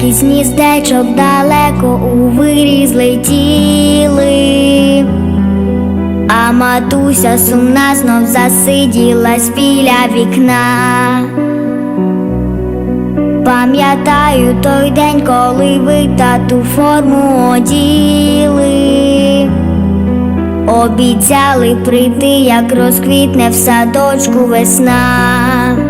Лелеки з гніздечок далеко у вирі злетіли, а матуся сумна знов засиділась біля вікна. Пам'ятаю той день, коли ви тату форму оділи. Обіцяли прийти, як розквітне в садочку весна.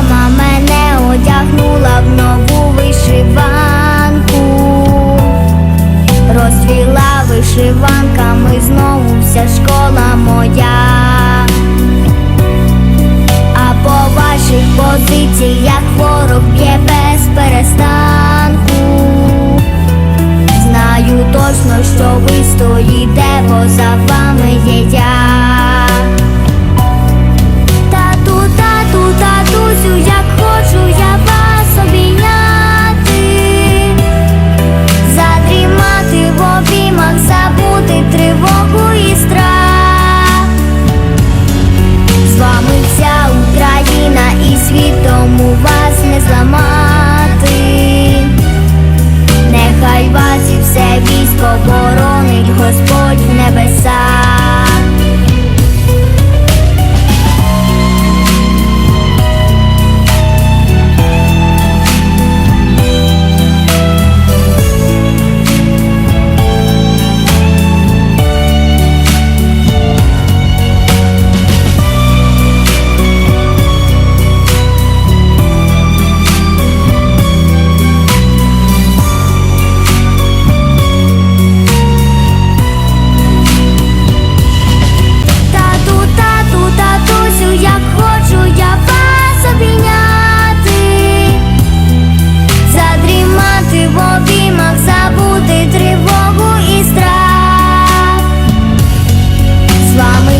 вишиванками знову вся школа моя.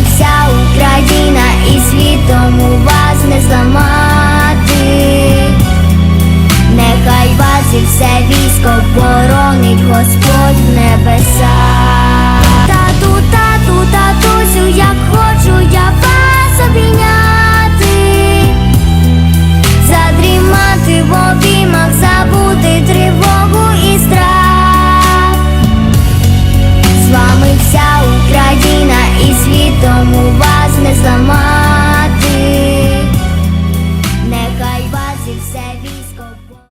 Вся Україна і світом у вас не зламати.